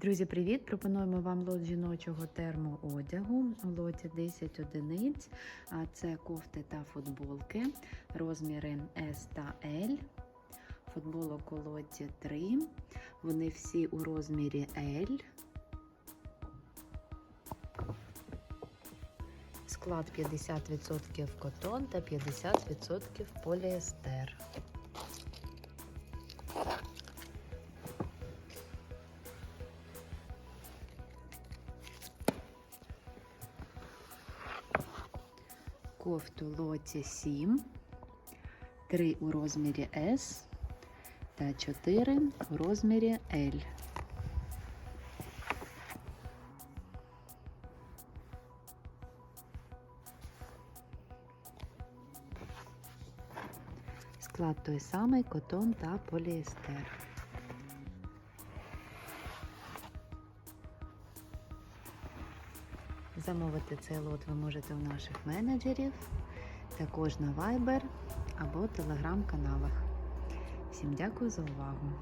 Друзі, привіт! Пропонуємо вам лот жіночого термоодягу. У лоті 10 одиниць. А Це кофти та футболки, розміри S та L. Футболок у лоті 3. Вони всі у розмірі L. Склад 50% котон та 50% поліестер. Кофту лоті 7, 3 у розмірі S та 4 у розмірі L. Склад той самий котон та поліестер. Замовити цей лот ви можете у наших менеджерів, також на Viber або телеграм-каналах. Всім дякую за увагу!